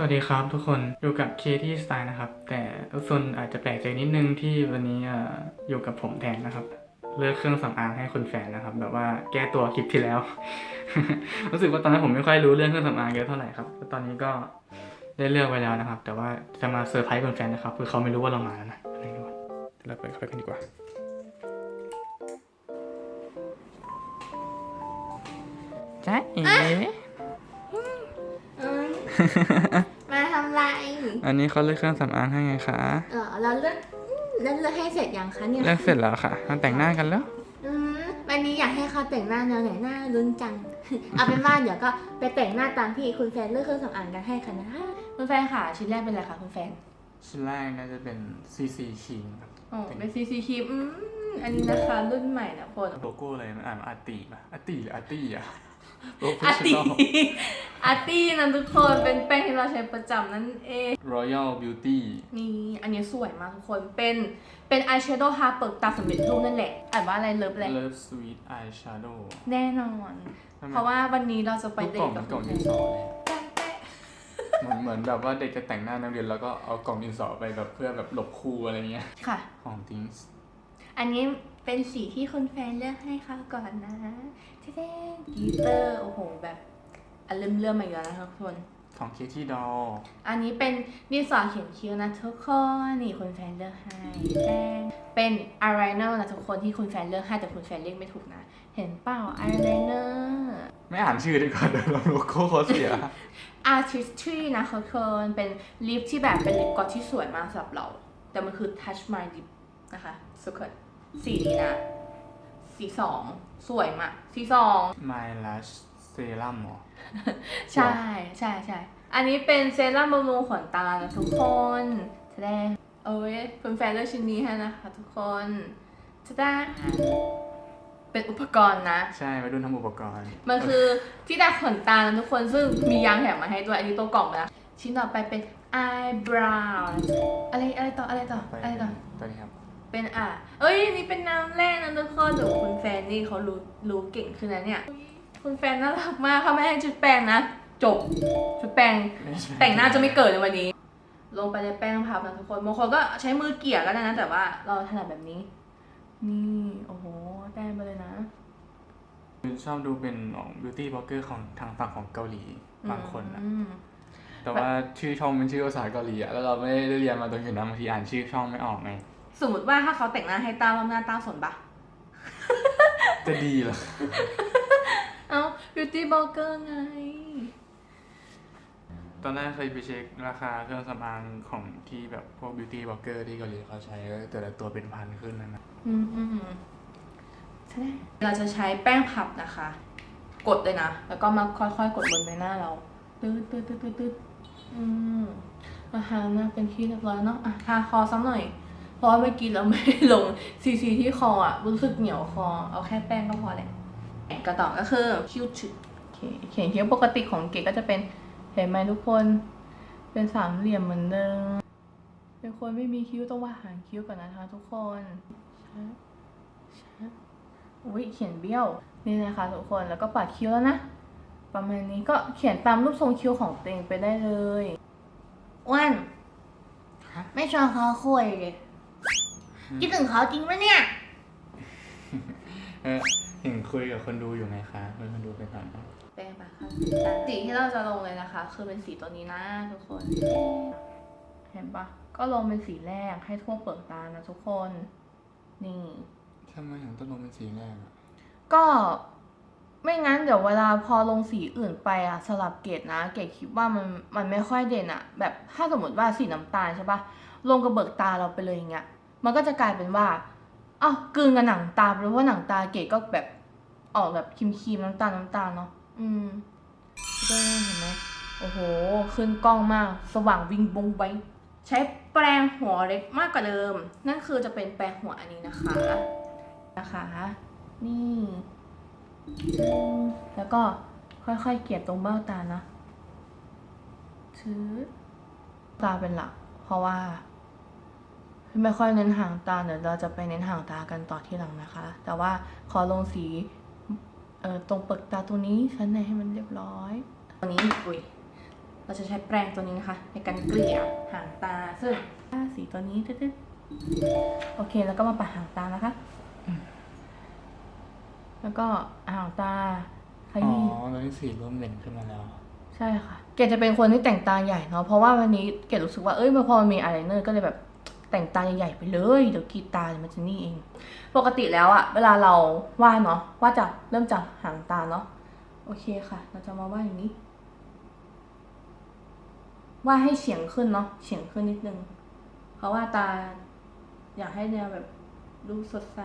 สวัสดีครับทุกคนอยู่กับเคที่สไตล์นะครับ แต่ทุกคนอาจจะแปลกใจนิดนึงที่วันนี้เอ่ออยู่กับผมแทนนะครับ เลือกเครื่องสำอางให้คุณแฟนนะครับ แบบว่าแก้ตัวคลิปที่แล้ว รู้สึกว่าตอนนั้นผมไม่ค่อยรู้เรื่องเครื่องสำอางเยอะเท่าไหร่ครับแล้วตอนนี้ก็ได้เลือกไว้แล้วนะครับ แต่ว่าจะมาเซอร์ไพรส์คุณแฟนนะครับคือเขาไม่รู้ว่าเรามาแล้วนะอะไรอย่างเงี้ยเดี๋ยวเราเปิดเข้าไปกันดีกว่าจ้าเอ๋ เอ้ย มาทำไร อันนี้เขาเลือกเครื่องสำอางให้ไงคะเออเราเลือกเลือกเลือกให้เสร็จยังคะเนี่ยเลือกเสร็จแล้วค่ะมาแต่งหน้ากันแล้วอืมวันนี้อยากให้เขาแต่งหน้าแนวไหนหน้าลุ้นจัง เอาเป็นว่าเดี๋ยวก็ไปแต่งหน้าตามที่คุณแฟนเลือกเครื่องสำอางกันให้ค่ะนะคุณแฟนค่ะชิ้นแรกเป็นอะไรคะคุณแฟนชิ้นแรกน่าจะเป็น CC คิงครับอ๋อเป็นซีซีครีมอืมอันนี้นะคะรุ่นใหม่นะคนโลโก้อะไรมันอ่านว่าอาร์ตีป่ะอาร์ตีหรืออาร์ตี้อะโลโก้ อาร์ชิตี้โนอาร์ตี้นะทุกคนเป็นแป้งที่เราใช้ประจำนั่นเองรอยัลบิวตี้นี่อันนี้สวยมากทุกคนเป็นเป็นอายแชโดว์ทาเปิกตาสำเร็จรูปนั่นแหละอ่านว่าอะไรเลิฟอะไรเลิฟสวีทอายแชโดว์แน่นอนเพราะว่าวันนี้เราจะไปลูกเดกล่องทกัมับนกล่องดินสอเลยเหมือนเหมือนแบบว่าเด็กจะแต่งหน้านักเรียนแล้วก็เอากล่องดินสอไปแบบเพื่อแบบหลบครูอะไรเงี้ยค่ะ ของทิงส์อันนี้ เป็นสีที่คุณแฟนเลือกให้ค่ะก่อนนะเท่ๆกีเตอร์ โอ้โห แบบอันเริ่มเริ่มๆมาอีกแล้วนะคะทุกคน ของเคที่ดออันนี้เป็นดินสอเขียนคิ้วนะทุกคนนี่คุณแฟนเลือกให้แดงเป็นอายไลเนอร์นะทุกคนที่คุณแฟนเลือกให้แต่คุณแฟนเรียกไม่ถูกนะ เห็นเปล่าอายไลเนอร์ไม่อ่านชื่อดีกว่าเดี๋ยวเราโลโก้เขาเสีย artistry นะทุกคนเป็นลิปที่แบบเป็นลิปกลอสที่สวยมากสำหรับเรา แต่มันคือ touch my lip นะคะสุดคน สีนี้นะ สีสอง สวยมาก สีสอง My Lash Serum เหรอ ใช่ใช่ใช่ อันนี้เป็นเซรั่มบำรุงขนตานะทุกคนแสดงเอ้ยเป็นแฟนเลือกชิ้นนี้ให้นะคะทุกคนจะได้เป็นอุปกรณ์นะ ใช่ไปรุ่นทำอุปกรณ์ มันคือที่ดัดขนตานะทุกคนซึ่งมียางแถมมาให้ด้วย อันนี้ตัวกล่องนะชิ้นต่อไปเป็น eyebrow อะไรอะไรต่ออะไรต่อไปอะไรต่อตัวนี้ครับ เป็นอะ เอ้ยนี่เป็นน้ำแร่นะทุกคนเดี๋ยวคุณแฟนนี่เขารู้รู้เก่งขึ้นนะเนี่ย คุณแฟนน่ารักมากเขาไม่ให้ชุดแป้งนะ จบ ชุดแป้ง แต่งหน้าจะไม่เกิดในวันนี้ ลงไปในแป้งพับนะทุกคนบางคนก็ใช้มือเกี่ยก็ได้นะ แต่ว่าเราถนัดแบบนี้ นี่โอ้โหแป้งไปเลยนะชอบดูเป็นของ beauty blogger ของทางฝั่งของเกาหลีบางคนนะอืมแต่ว่าชื่อช่องเป็นชื่อภาษาเกาหลีอะแล้วเราไม่ได้เรียนมาตรงจุดนั้นบางทีอ่านชื่อช่องไม่ออกไง สมมติว่าถ้าเขาแต่งหน้าให้ต้ารอบหน้าต้าสนปะจะดีเหรอ เอ้า beauty blogger ไง ตอนแรกเคยไปเช็คราคาเครื่องสำอางของที่แบบพวก beauty blogger ที่เกาหลีเขาใช้ก็แต่ละตัวเป็นพันขึ้นนะนะอืมอืมใช่เราจะใช้แป้งพับนะคะ กดเลยนะ แล้วก็มาค่อยๆ กดบนใบหน้าเราตืดตืดตืดตืดตืดอืมนะคะหน้าเป็นที่เรียบร้อยเนาะอะทาคอซ้ำหน่อย เพราะว่าเมื่อกี้เราไม่ได้ลงซีซีที่คออะรู้สึกเหนียวคอ เอาแค่แป้งก็พอแหละกระต่อก็คือคิ้วฉึกโอเคเขียนคิ้วปกติของเก๋ก็จะเป็นเห็นไหมทุกคนเป็นสามเหลี่ยมเหมือนเดิมเป็นคนไม่มีคิ้วต้องวาดหางคิ้วก่อนนะคะ ทุกคนชับชับอุ้ยเขียนเบี้ยวนี่นะคะ ทุกคนแล้วก็ปัดคิ้วแล้วนะประมาณนี้ก็เขียนตามรูปทรงคิ้วของตัวเองไปได้เลยอ้วนฮะไม่ชวนเขาคุยเลย คิดถึงเขาจริงปะเนี่ย เออเห็นคุยกับคนดูอยู่ไงคะเพื่อนคนดูไปก่อนนะแป้งปะค่ะสีที่เราจะลงเลยนะคะ คือเป็นสีตัวนี้นะทุกคน เห็นปะก็ลงเป็นสีแรกให้ทั่วเปลือกตานะทุกคน นี่ ทำไมถึงต้องลงเป็นสีแรกอะก็ไม่งั้นเดี๋ยวเวลาพอลงสีอื่นไปอะสลับเกรดนะ เกรดคิดว่ามันมันไม่ค่อยเด่นอะแบบถ้าสมมติว่าสีน้ำตาลใช่ปะลงกระเบิกตาเราไปเลยอย่างเงี้ย มันก็จะกลายเป็นว่าอ้าวกลืนกับหนังตาไปเลยเพราะว่าหนังตาเกรดก็แบบออกแบบครีมครีมๆน้ำตาลน้ำตาลเนาะอืมก็เห็นไหมโอ้โห ขึ้นกล้องมาก สว่างวิงบงไว้ใช้แปรงหัวเล็กมากกว่าเดิม นั่นคือจะเป็นแปรงหัวอันนี้นะคะ นะคะ นี่ แล้วก็ค่อยๆเกลี่ยตรงเบ้าตานะชื้อตาเป็นหลัก เพราะว่า ไม่ค่อยเน้นหางตาเดี๋ยวเราจะไปเน้นหางตากันต่อที่หลังนะคะ แต่ว่าขอลงสีเอ่อตรงเปลือกตาตัวนี้ชั้นในให้มันเรียบร้อยตัวนี้อุ้ยเราจะใช้แปรงตัวนี้นะคะ ในการเกลี่ยหางตาซึ่งสีตัวนี้ตึ๊ดๆโอเคแล้วก็มาปัดหางตานะคะ แล้วก็หางตาขอ๋อยี้ตอนนี้สีเริ่มเด่นขึ้นมาแล้ว ใช่ค่ะ เกดจะเป็นคนที่แต่งตาใหญ่เนาะเพราะว่าวันนี้เกดรู้สึกว่าเอ้ยพอมันมีอายไลเนอร์ก็เลยแบบ แต่งตาใหญ่ๆไปเลย เดี๋ยวกรีดตาเดี๋ยวมันจะนี่เอง ปกติแล้วอะเวลาเราวาดเนาะวาดจากเริ่มจากหางตาเนาะโอเคค่ะ เราจะมาวาดอย่างนี้วาดให้เฉียงขึ้นเนาะเฉียงขึ้นนิดนึง เพราะว่าตาอยากให้แนวแบบดูสดใส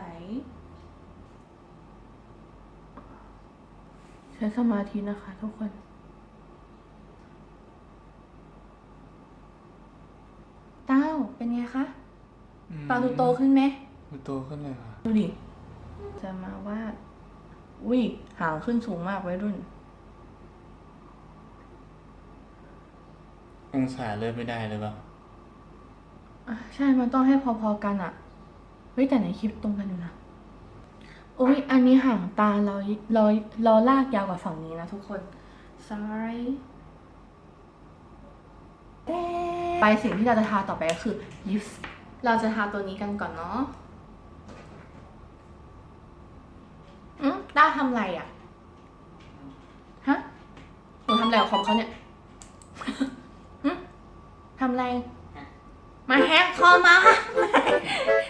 ใช้สมาธินะคะทุกคน ต้าเป็นไงคะอืมตาดูโตขึ้นไหมดูโตขึ้นเลยค่ะดูดิจะมาวาดอุ้ยหางขึ้นสูงมากไว้รุ่น องศาเริ่มไม่ได้เลยเปล่าอะใช่มันต้องให้พอๆกันอะเฮ้ยแต่ในคลิปตรงกันอยู่นะอุ้ยอันนี้ห่างตาเราเราเราลากยาวกว่าฝั่งนี้นะทุกคน sorry ไปสิ่งที่เราจะทาต่อไปก็คือลิปสเราจะทาตัวนี้กันก่อนเนาะอืมด้าทำไรอะ ฮะ หนูทำอะไรกับคอมเขาเนี่ยอืมทำอะไร มาแฮกคอมมา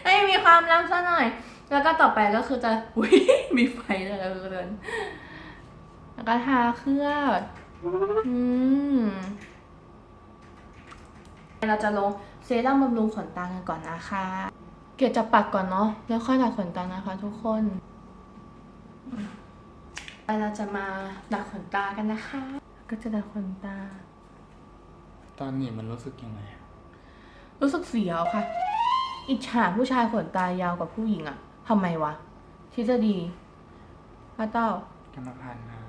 ไม่มีความลับซะหน่อย แล้วก็ต่อไปก็คือจะ อุ้ยมีไฟเลยแล้วเกินแล้วก็ทาเคลือบอืม เราจะลงเซรั่มบำรุงขนตากันก่อนนะคะ เกียรจะปัดก่อนเนาะแล้วค่อยดัดขนตานะคะ ทุกคนไปเราจะมาดัดขนตากันนะคะ ก็จะดัดขนตา ตอนนี้มันรู้สึกยังไงอะรู้สึกเสียวค่ะ อิจฉาผู้ชายขนตายาวกว่าผู้หญิงอะทำไมวะทฤษฎีป้าเต้ากรรมพันธ์นะ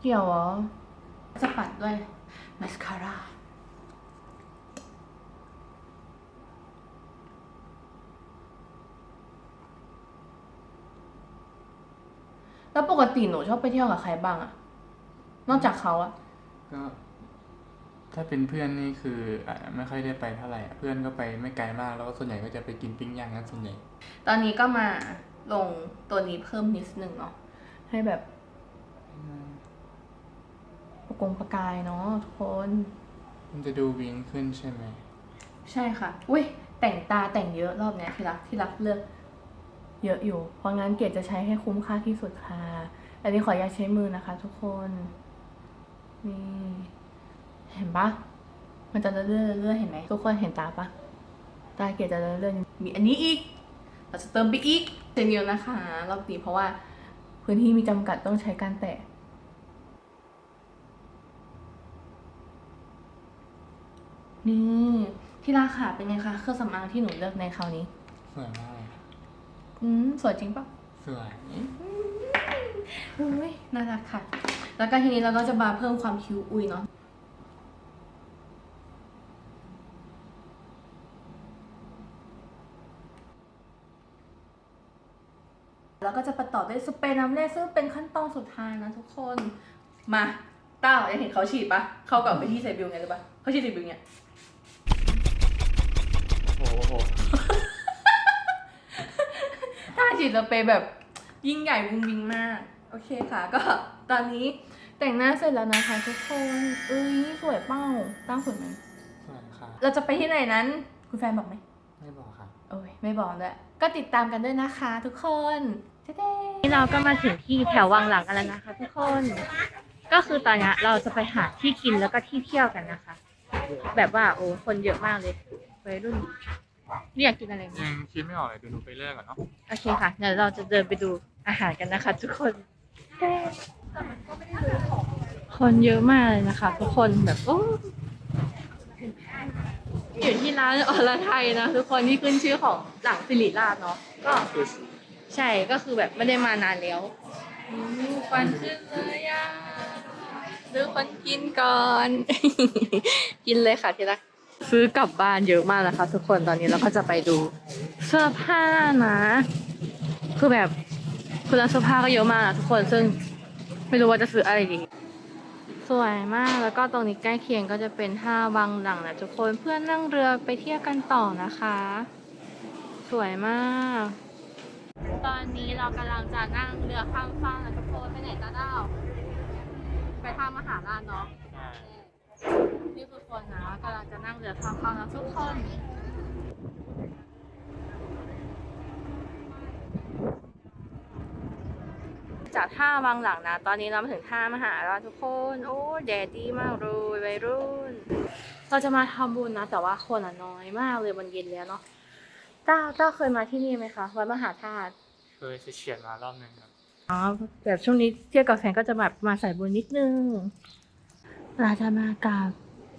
เกี่ยวเหรอจะปัดด้วยมาสคาร่า แล้วปกติหนูชอบไปเที่ยวกับใครบ้างอะนอกจากเขาอะก็ ถ้าเป็นเพื่อนนี่คืออะไม่ค่อยได้ไปเท่าไหร่อะเพื่อนก็ไปไม่ไกลมากแล้วก็ส่วนใหญ่ก็จะไปกินปิ้งย่างกันส่วนใหญ่ ตอนนี้ก็มาลงตัวนี้เพิ่มนิดนึงเนาะให้แบบประกงประกายเนาะทุกคน มันจะดูวิงขึ้นใช่ไหม ใช่ค่ะ อุ้ยแต่งตาแต่งเยอะรอบเนี้ยที่รักที่รักเลือก เยอะอยู่ เพราะงั้นเกดจะใช้ให้คุ้มค่าที่สุดค่ะ อันนี้ขออนุญาใช้มือนะคะ ทุกคน นี่ เห็นปะมันจะเลื่อนเลื่อนเห็นไหมทุกคนเห็นตาปะตาเกดจะเลื่อนๆมีอันนี้อีก เราจะเติมไปอีกเจนิวนะคะ รอบนี้เพราะว่าพื้นที่มีจำกัดต้องใช้การแตะนี่ที่ราคาเป็นไงคะ เครื่องสำอางที่หนูเลือกในคราวนี้สวยมาก อืมสวยจริงปะสวยอุ้ยน่ารักค่ะ แล้วก็ทีนี้เราก็จะมาเพิ่มความคิ้วอุ้ยเนาะแล้วก็จะประต่อด้วยสเปรย์น้ำแร่ซึ่งเป็นขั้นตอนสุดท้ายนะทุกคน มาเต้าอยากเห็นเขาฉีดปะ เข้ากับไปที่ใส่บิวไงหรือปะเขาฉีดใส่บิวเนี่ยโอ้โหถ้าฉีดสเปรย์แบบยิ่งใหญ่วุ้งวิงมาก โอเคค่ะ ก็ตอนนี้แต่งหน้าเสร็จแล้วนะคะทุกคนเอ้ยสวยเป้าตั้งสวยไหมสวยค่ะ เราจะไปที่ไหนนั้น คุณแฟนบอกไหมไม่บอกค่ะโอ้ยไม่บอกด้วยก็ติดตามกันด้วยนะคะ ทุกคนเจ๊นี่เราก็มาถึงที่แถววังหลังกันแล้วนะคะ ทุกคน ก็คือตอนนี้เราจะไปหาที่กินแล้วก็ที่เที่ยวกันนะคะ แบบว่าโอ้คนเยอะมากเลยวัยรุ่น เรียกกินอะไรไหมอืมคิดไม่ออกเลยดูหนูไปเรื่อยก่อนเนาะโอเคค่ะ เดี๋ยวเราจะเดินไปดูอาหารกันนะคะ ทุกคน คนเยอะมากเลยนะคะ ทุกคนแบบโอ้อยู่ที่ร้านอรไทยนะทุกคนที่ขึ้นชื่อของหลังสิริราชเนาะก็ใช่ก็คือแบบไม่ได้มานานแล้วอืมควันขึ้นเลยอะดูคนกินก่อน กินเลยค่ะที่รัก ซื้อกลับบ้านเยอะมากนะคะทุกคนตอนนี้เราก็จะไปดูเสื้อผ้านะ คือแบบคือร้านเสื้อผ้าก็เยอะมากนะทุกคนซึ่งไม่รู้ว่าจะซื้ออะไรดีสวยมากแล้วก็ตรงนี้ใกล้เคียงก็จะเป็นท่าบางหลังนะทุกคนเพื่อนนั่งเรือไปเที่ยวกันต่อนะคะ สวยมาก ตอนนี้เรากำลังจะนั่งเรือข้ามฟากนะทุกคนไปไหนจ้าเด้าไปท่ามหาราชเนาะ นี่คือคนนะกำลังจะนั่งเรือข้ามฟากนะทุกคนจากท่าบางหลังนะ ตอนนี้เรามาถึงท่ามหาราชทุกคน โอ้แดดดีมากเลยวัยรุ่น เราจะมาทำบุญนะ แต่ว่าคนอะน้อยมากเลยมันเย็นแล้วเนาะต้าต้าเคยมาที่นี่ไหมคะวัดมหาธาตุเคยเฉียดมารอบหนึ่งครับอ๋อแบบช่วงนี้เที่ยวกับแฟนก็จะแบบมาใส่บุญนิดนึงเราจะมากับ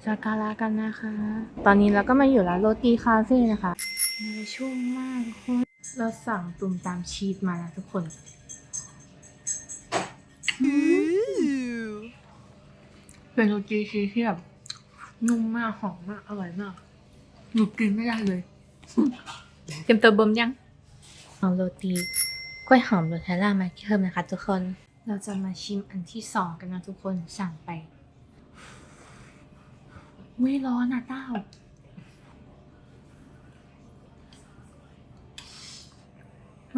สักการะกันนะคะ ตอนนี้เราก็มาอยู่ร้านโรตีคาเฟ่นะคะในช่วงมากทุกคนเราสั่งตุ่มตามชีสมานะทุกคนเป็นโรตีชีสที่แบบนุ่มมากหอมมากอร่อยมากหนูกินไม่ได้เลยเตรียมตัวเบิ่มยังเอาโรตีกล้วยหอมโรเทลล่ามาเพิ่มนะคะ ทุกคน เราจะมาชิมอันที่สองกันนะทุกคนสั่งไป ไม่ร้อนอะเต้า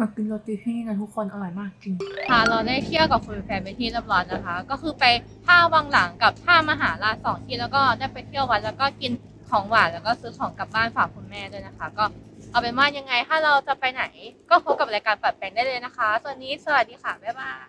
มากินโรตีที่นี่นะทุกคนอร่อยมากจริง ค่ะเราได้เที่ยวกับคุณแฟนไปที่เรียบร้อยนะคะ ก็คือไปท่าวังหลังกับท่ามหาราชสองที่แล้วก็ได้ไปเที่ยววัดแล้วก็กินของหวานแล้วก็ซื้อของกลับบ้านฝากคุณแม่ด้วยนะคะ ก็เอาเป็นว่ายังไงถ้าเราจะไปไหน ก็พบกับรายการปัดแปลงได้เลยนะคะ ส่วนนี้สวัสดีค่ะบ๊ายบาย